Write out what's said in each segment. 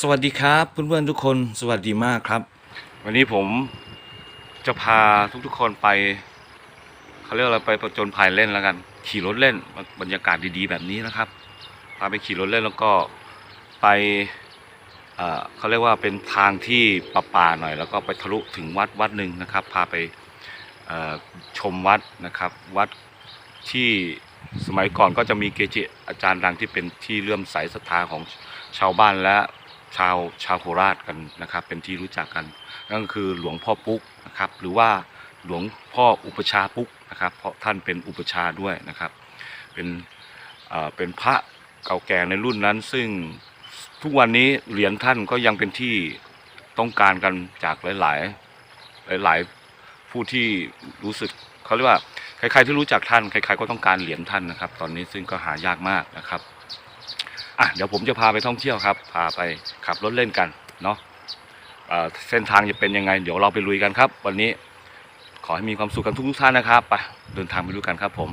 สวัสดีครับเพื่อนๆทุกคนสวัสดีมากครับ วันนี้ผมจะพาทุกๆคนไปเขาเรียกอะไรไปประจนภัยเล่นแล้วกัน ขี่รถเล่นบรรยากาศดีๆ แบบนี้นะครับพาไปขี่รถเล่นแล้วก็ไปเขาเรียกว่าเป็นทางที่ป่าหน่อย แล้วก็ไปทะลุถึงวัดวัดหนึ่งนะครับ พาไปชมวัดนะครับ วัดที่สมัยก่อนก็จะมีเกจิอาจารย์ดังที่เป็นที่เลื่อมใสศรัทธาของชาวบ้านและ ชาวชาวโคราชกันนะครับ เป็นที่รู้จักกันนั่นก็คือหลวงพ่อปุ๊กนะครับ หรือว่าหลวงพ่ออุปชาปุ๊กนะครับ เพราะท่านเป็นอุปชาด้วยนะครับ เป็นเอ่อเป็นพระเก่าแก่ในรุ่นนั้น ซึ่งทุกวันนี้เหรียญท่านก็ยังเป็นที่ต้องการกันจากหลาย ๆ หลาย ๆ ผู้ที่รู้สึกเขาเรียกว่าใครๆที่รู้จักท่านใครๆก็ต้องการเหรียญท่านนะครับ ตอนนี้ซึ่งก็หายากมากนะครับ อะเดี๋ยวผมจะพาไปท่องเที่ยวครับ พาไปขับรถเล่นกันเนาะเอ่อเส้นทางจะเป็นยังไง เดี๋ยวเราไปลุยกันครับ วันนี้ขอให้มีความสุขกันทุกๆท่านนะครับไปเดินทางไปดูกันครับผม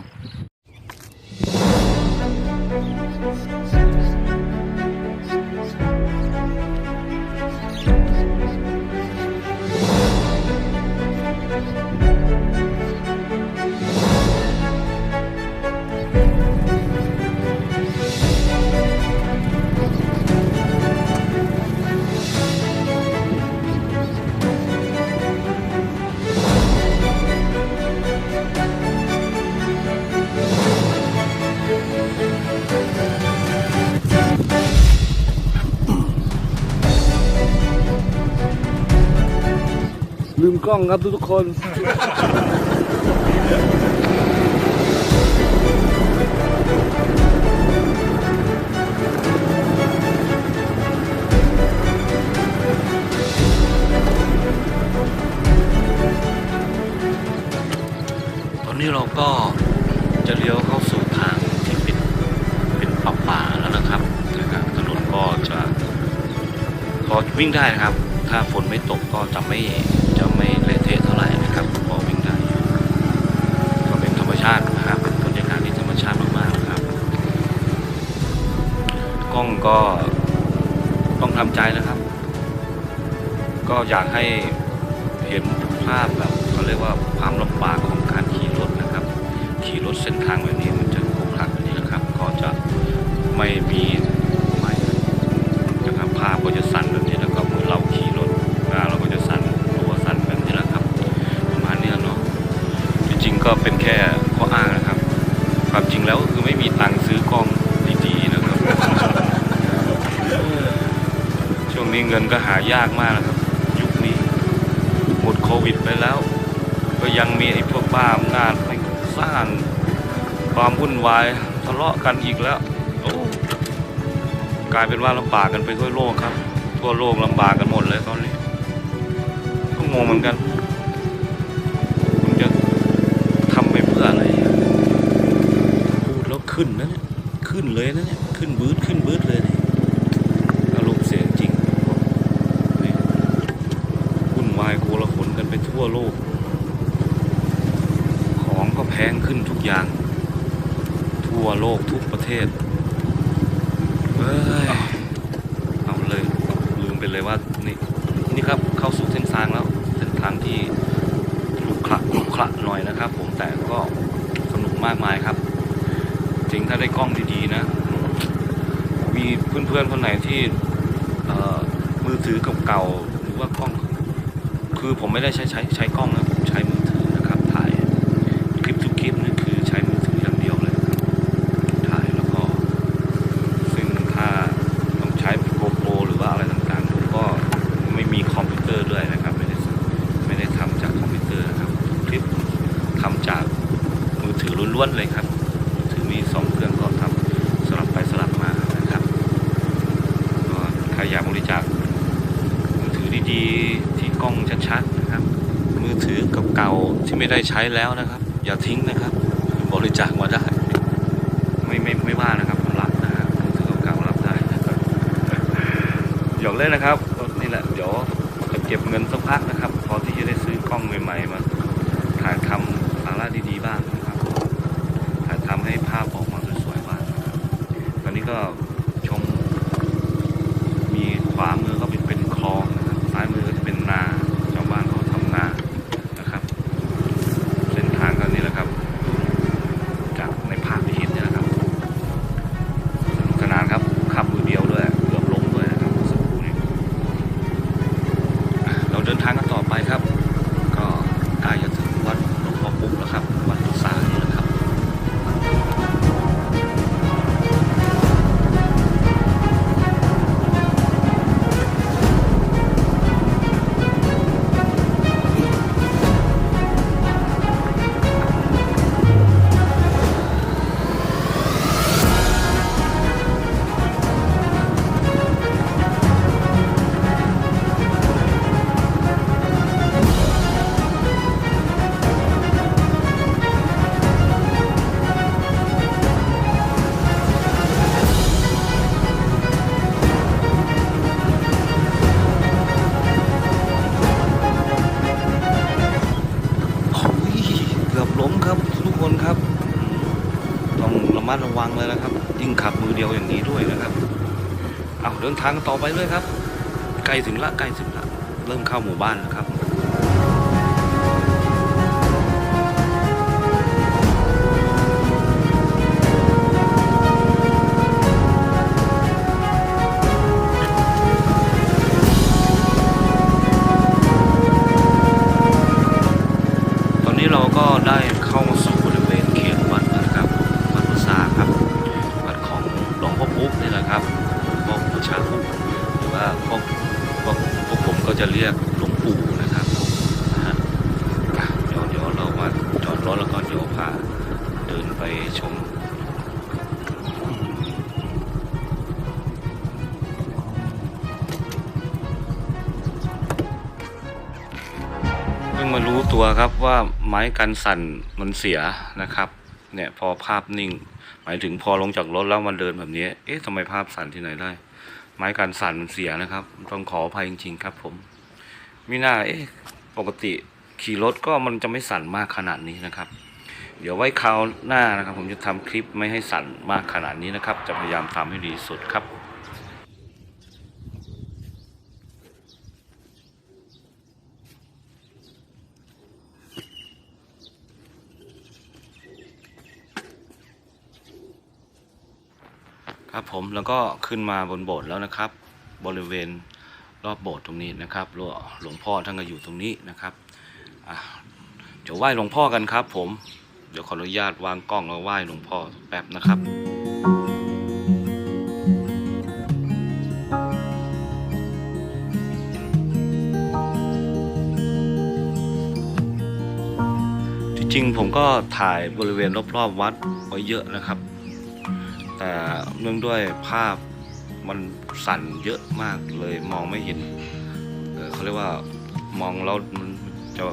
ลืมกล้องครับทุกๆคน ตอนนี้เราก็จะเลี้ยวเข้าสู่ทางที่เป็นเป็นป่าป่าแล้วนะครับนะครับถนนก็จะก็วิ่งได้นะครับ ถ้าฝนไม่ตกก็จะไม่ จะไม่เละเทะเท่าไหร่นะครับก็วิ่งได้ก็เป็นธรรมชาตินะครับเป็นบรรยากาศที่ธรรมชาติมากๆนะครับ กล้องก็ต้องทำใจนะครับ ก็อยากให้เห็นภาพแบบเขาเรียกว่าความลำบากของการขี่รถนะครับ ขี่รถเส้นทางแบบนี้มันจะโคกคลักแบบนี้นะครับ ก็จะไม่มี เป็นแค่ข้ออ้างนะครับ ความจริงแล้วคือไม่มีตังค์ซื้อกล้องดีๆนะครับ ช่วงนี้เงินก็หายากมากนะครับ ยุคนี้หมดโควิดไปแล้ว ก็ยังมีไอ้พวกบ้าอำนาจไปสร้างความวุ่นวายทะเลาะกันอีกแล้วกลายเป็นว่าลำบากกันไปทั่วโลกครับ ทั่วโลกลำบากกันหมดเลยตอนนี้ก็งงเหมือนกัน ขึ้นนะเนี่ยขึ้นเลยนะเนี่ยขึ้นบืดขึ้นบืดเลยเนี่ยอารมณ์เสียจริงนี่วุ่นวายโกลาหลกันไปทั่วโลก ของก็แพงขึ้นทุกอย่าง ทั่วโลกทุกประเทศเอ้ยเอาเลยลืมไปเลยว่านี่นี่ครับเข้าสู่เส้นทางแล้วเส้นทางที่ลุกขระลุกขระหน่อยนะครับ ผมแต่ก็สนุกมากมายครับ จริงถ้าได้กล้องดีๆนะ มีเพื่อนๆคนไหนที่มือถือเก่าๆหรือว่ากล้อง คือผมไม่ได้ใช้ใช้ใช้กล้องนะผมใช้มือถือนะครับ ถ่ายคลิปทุกคลิปนี่คือใช้มือถืออย่างเดียวเลยครับถ่ายแล้วก็ ซึ่งถ้าต้องใช้โกโปรหรือว่าอะไรต่างๆผมก็ไม่มีคอมพิวเตอร์ด้วยนะครับ ไม่ได้ไม่ได้ทำจากคอมพิวเตอร์นะครับทุกคลิปทำจากมือถือล้วนๆเลยครับมือถือมีสองเครื่องก็ทำสลับไปสลับมานะครับ ก็ใค รอยากบริจาคมือถือดีๆ ที่กล้องชัดๆนะครับ มือถือเก่าๆที่ไม่ได้ใช้แล้วนะครับ อย่าทิ้งนะครับ บริจาคมาได้ไม่ไม่ไม่ว่านะครับรับนะครับมือถือเก่าๆรับได้นะครับหยอกเล่นนะครับก็นี่แหละเดี๋ยวจะเก็บเงินสักพักนะครับพอที่จะได้ซื้อกล้องใหม่ๆมาถ่ายทำสาระดีๆบ้างนะครับถ่ายทำให้ภาพออกมาสวยๆบ้างนะครับตอนนี้ก็ เดินทางต่อไปเลยครับ ใกล้ถึงละใกล้ถึงละ เริ่มเข้าหมู่บ้านแล้วครับ ตัวครับว่าไม้กันสั่นมันเสียนะครับ เนี่ยพอภาพนิ่ง หมายถึงพอลงจากรถแล้วมันเดินแบบนี้ เอ๊ะทำไมภาพสั่นที่ไหนได้ ไม้กันสั่นมันเสียนะครับ ต้องขออภัยจริง ๆ ครับ ผมมิน่าเอ๊ะปกติขี่รถก็มันจะไม่สั่นมากขนาดนี้นะครับ เดี๋ยวไว้คราวหน้านะครับ ผมจะทำคลิปไม่ให้สั่นมากขนาดนี้นะครับ จะพยายามทำให้ดีสุดครับ ผมแล้วก็ขึ้นมาบนโบสถ์แล้วนะครับ บริเวณรอบโบสถ์ตรงนี้นะครับหลวงพ่อท่านก็อยู่ตรงนี้นะครับเดี๋ยวไหว้หลวงพ่อกันครับ ผมเดี๋ยวขออนุญาตวางกล้องแล้วไหว้หลวงพ่อแป๊บนะครับจริงผมก็ถ่ายบริเวณรอบๆวัดไว้เยอะนะครับ แต่เนื่องด้วยภาพมันสั่นเยอะมากเลยมองไม่เห็นเขาเรียกว่ามองแล้วมันจะ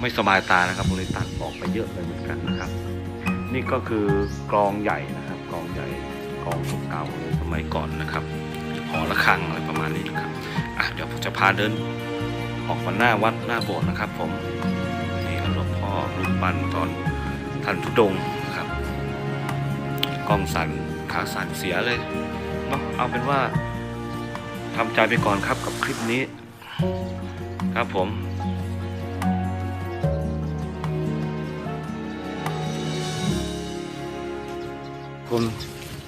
ไม่สบายตานะครับผมเลยตัดออกไปเยอะเลยเหมือนกันนะครับ นี่ก็คือกลองใหญ่นะครับกลองใหญ่กลองเก่าเลยสมัยก่อนนะครับหอระฆังอะไรประมาณนี้นะครับอะเดี๋ยวผมจะพาเดินออกมาหน้าวัดหน้าโบสถ์นะครับ ผมนี่หลวงพ่อรูปปั้นตอนท่านทุดง กล้องสั่นขาสั่นเสียเลยเนาะเอาเป็นว่าทำใจไปก่อนครับกับคลิปนี้ ครับผมผม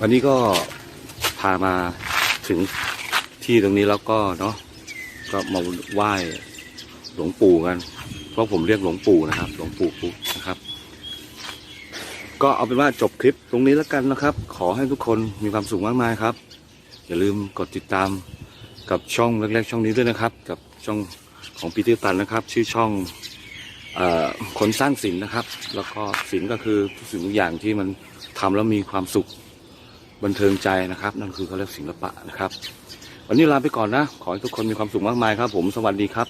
วันนี้ก็พามาถึงที่ตรงนี้แล้วก็เนาะก็มาไหว้หลวงปู่กัน เพราะผมเรียกหลวงปู่นะครับ หลวงปู่ปุ๊นะครับ ก็เอาเป็นว่าจบคลิปตรงนี้แล้วกันนะครับ ขอให้ทุกคนมีความสุขมากมายครับ อย่าลืมกดติดตามกับช่องเล็กๆช่องนี้ด้วยนะครับ กับช่องของปีเตอร์ตันนะครับ ชื่อช่องอคนสร้างศิลป์นะครับ แล้วก็ศิลก็คือทุกสิ่งทุกอย่างที่มันทำแล้วมีความสุขบันเทิงใจนะครับ นั่นคือเขาเรียกศิลปะนะครับ วันนี้ลาไปก่อนนะ ขอให้ทุกคนมีความสุขมากมายครับ ผมสวัสดีครับ